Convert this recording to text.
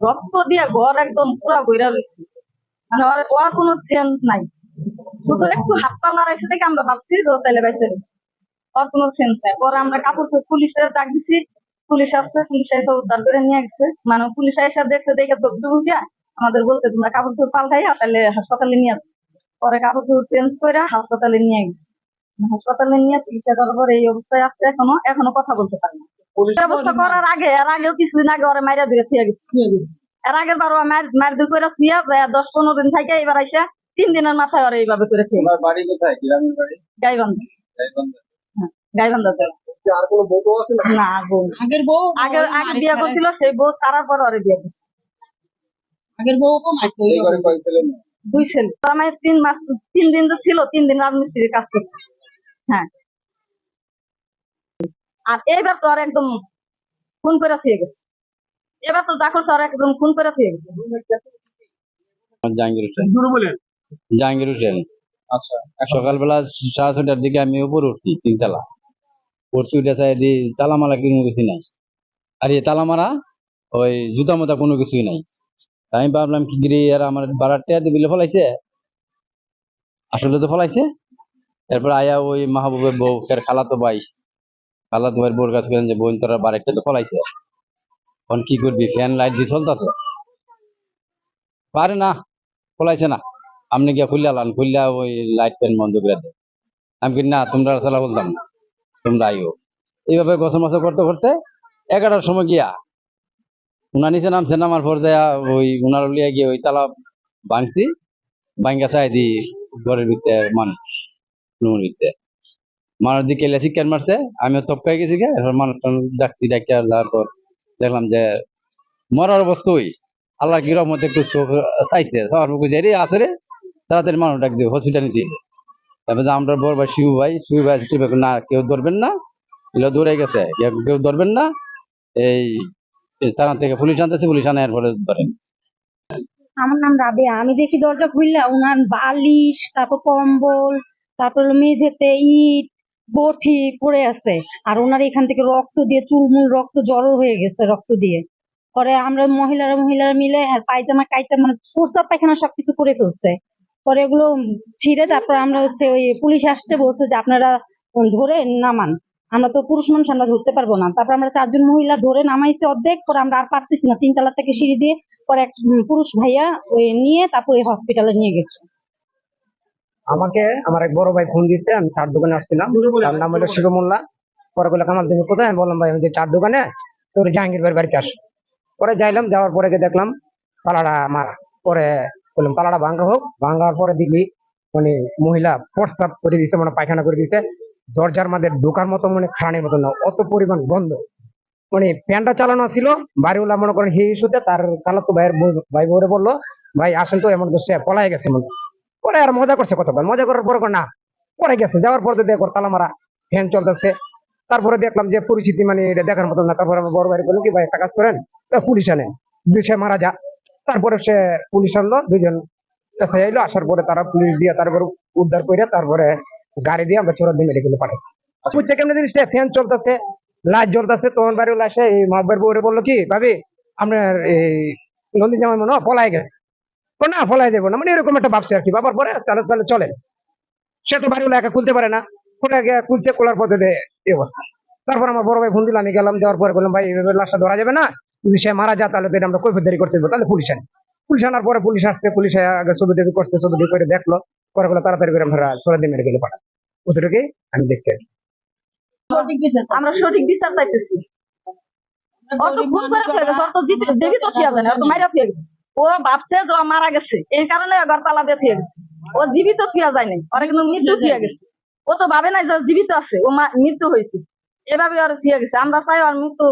রক্ত দিয়ে ঘর একদম পুরা বইরা রয়েছে মানে ওর ওর কোনো চেঞ্জ নাই। শুধু একটু হাত পা নাড়াইছে থেকে আমরা ভাবছি যে ও তাইলে বাইচে রয়েছে ওর কোনো চেঞ্জ নাই। পরে আমরা কাপড় পুলিশের ডাক দিছি। পুলিশ আসছে, পুলিশ এসে উদ্ধার করে নিয়ে গেছে। মানে পুলিশ এসে দেখছে, দেখে চোখ ডুবু দিয়া আমাদের বলছে, তোমরা কাপড় চোপড় পাল্টাইয়া তাহলে হাসপাতালে নিয়ে। পরে কাপড় চোপড় চেঞ্জ করে হাসপাতালে নিয়ে গেছে। হাসপাতালে নিয়ে চিকিৎসা করার পরে এই অবস্থায় আছে এখনও। এখনও কথা বলতে পারে না। ব্যবস্থা করার আগে এর আগেও কিছুদিন আগে ওরা মাইরা দিয়ে থিয়া গেছে এর আগের বার মার মার দিয়ে করে থিয়া দশ পনেরো দিন থাকে এবার আইসা তিন দিনের মাথায় ওরা এইভাবে করে থিয়া বাড়ি কোথায়? গ্রামের বাড়ি? গাইবান্ধা। গাইবান্ধা। গাইবান্ধা জেলা। কি আর কোনো বউ আছে না না আগের বউ আগে আগে বিয়ে করছিল সেই বউ সারার পর ওরে বিয়ে করছে আগের বউ? দুই ছেলে। আমার তিন মাস তিন দিন তো ছিল তিন দিন রাজমিস্ত্রির কাজ করছে। হ্যাঁ আর এইবার তো আর একদম খুন করে থিয়ে গেছে। এবার তো যা করছে আর একদম খুন করে থিয়ে গেছে। জাহাঙ্গীর হোসেন। জাহাঙ্গীর হোসেন। আচ্ছা। সকালবেলা সাড়ে ছটার দিকে আমি উপরে উঠছি তিনতলা। উঠছি উঠে চাই দি তালামালা কোনো কিছু নাই। আর এই তালামারা ওই জুতা মোতা কোনো কিছুই নাই। আমি ভাবলাম কি গিরি আর আমার বাড়ার টেয়া দিবিলে ফলাইছে। আসলে তো ফলাইছে। এরপর আয়া ওই মাহবুবের বউ খালাতো ভাই খালাতো ভাইয়ের বউর কাছে গেলেন যে, বোন, তোরা বাড়িটা তো ফলাইছে এখন কি করবি? ফ্যান, লাইট দিয়ে চলতেছে? পারে না ফলাইছে না। আপনি গিয়ে খুললে আলান খুললে ওই লাইট ফ্যান বন্ধ করে দেয় আমি কি না, তোমরা চালা বলতাম না, তোমরা আইও এইভাবে গছ মাছ করতে করতে এগারোটার সময় গিয়া উনার নিচে নামছে, নামার পর যায় ওই উনার লিয়ে গিয়ে ওই তালা ভাঙছি ভাঙ্গা চাই দি ঘরের ভিতরে মানুষ, রুমের ভিতরে। মানুষ দিকে এলে চিকেন মারছে, আমিও তপকাই গেছি গে মানুষ ডাকছি ডাক্তার যাওয়ার দেখলাম যে মরার অবস্থাই আল্লাহ কি রহমতে একটু চোখ চাইছে, সবার মুখে যে আছে রে, তাড়াতাড়ি মানুষ ডাক দিয়ে হসপিটাল। তারপরে যে আমরা বড় ভাই, শিবু ভাই শিবু ভাই না, কেউ ধরবেন না। এগুলো দৌড়ে গেছে, কেউ ধরবেন না। এই থানা থেকে পুলিশ আনতেছে, পুলিশ আনে, এরপরে ধরেন। আমার নাম রাবেয়া, আমি দেখি দরজা খুললে উনার বালিশ, তারপর কম্বল, তারপর মেঝেতে ইট বটি পড়ে আছে। আর ওনার এখান থেকে রক্ত দিয়ে চুলমুল রক্ত জড়ো হয়ে গেছে রক্ত দিয়ে। পরে আমরা মহিলারা মহিলারা মিলে আর পায়জামা, কাইটা মানে প্রস্রাব পায়খানা সবকিছু করে ফেলছে। পরে এগুলো ছিঁড়ে তারপর আমরা হচ্ছে ওই পুলিশ আসছে, বলছে যে আপনারা ধরে নামান। আমরা তো পুরুষ মানুষ, আমরা ধরতে পারব না। তারপর আমরা চারজন মহিলা ধরে নামাইছে অর্ধেক, পরে আমরা আর পারতেছি না। তিনতলা থেকে সিঁড়ি দিয়ে পরে এক পুরুষ ভাইয়া ওই নিয়ে তারপরে হসপিটালে নিয়ে গেছে। আমাকে আমার এক বড় ভাই ফোন দিয়েছে আমি চার দোকানে আসছিলাম। তার নাম হলো শিরো মোল্লা পরে বলল কামাল তুমি কোথায়? আমি বললাম ভাই আমি যে চার দোকানে তোর জাহাঙ্গীর ভাইয়ের বাড়িতে আস। পরে যাইলাম যাওয়ার পরে গিয়ে দেখলাম পালাটা মারা। পরে বললাম পালাটা ভাঙ্গা হোক। ভাঙ্গার পরে দেখলি মানে মহিলা প্রস্রাব করে দিয়েছে মানে পায়খানা করে দিয়েছে দরজার মধ্যে ঢোকার মতো মানে খাড়ানির মতো না অত পরিমাণ গন্ধ। মানে ফ্যানটা চালানো ছিল বাড়িওয়ালা মনে করেন হি ইস্যুতে তার খালাতো ভাইয়ের বউ- ভাই বউরে বলল ভাই আসেন তো এমন তো সে পলাই গেছে মনে পরে আর মজা করছে কতক্ষণ মজা করার পরে না। পরে গেছে, যাওয়ার পরে দেখো তালা মারা ফ্যান চলতেছে। তারপরে দেখলাম যে পরিস্থিতি মানে এটা দেখার মতো না। তারপরে আমার বড় ভাই বলল, কি ভাই, একটা কাজ করেন? পুলিশ আনে। দুই সে মারা যা তারপরে সে পুলিশ আনলো দুজন এলো আসার পরে তারা পুলিশ দিয়ে তারপরে উদ্ধার করে তারপরে গাড়ি দিয়ে আমরা চোরাদি মেডিকেলে পাঠাইছি। বুঝছে কেমন জিনিসটা? ফ্যান চলতেছে, লাইট জ্বলতেছে, তখন বাড়ি আসে এই মাহবের বউরে বলল, কি ভাবি, আপনার এই নন্দী জামাই মনে পলাই গেছে। না ফলাই দেবো না। মানে এরকম একটা ভাবছে আর কি। বাবার পরে তাহলে তাহলে চলে। সে তো বাড়িগুলো একা খুলতে পারে না। খুলে গিয়ে খুলছে খোলার পথে দে- এই অবস্থা। তারপর আমার বড় ভাই ফোন দিল আমি গেলাম যাওয়ার পরে বললাম ভাই এইভাবে লাশটা ধরা যাবে না। যদি সে মারা যায় তাহলে তো এটা আমরা কৈফতদারি করতে দেবো। তাহলে পুলিশ আনি। পুলিশ আনার পরে পুলিশ আসছে পুলিশ আগে ছবি টবি করছে ছবি টবি করে দেখল। পরে বলে তাড়াতাড়ি করে আমরা সরাদি মেডিকেলে পাঠাবো। ওদেরকে আমি দেখছি আর কি। আমরা সঠিক বিচার চাইতেছি। অত খুন করে গেছে অত দিতে দেবি তো থিয়া যায় না অত মাইরা গেছে। ও ভাবছে যে মারা গেছে এই কারণে ঘর তালা দিয়ে থুয়ে গেছে। ও জীবিত থিয়া যায় নাই অনেক মৃত্যু থিয়া গেছে। ও তো ভাবে নাই যে জীবিত আছে ও মৃত্যু হয়েছে। এভাবে আর থুয়ে গেছে। আমরা চাই ওর মৃত্যু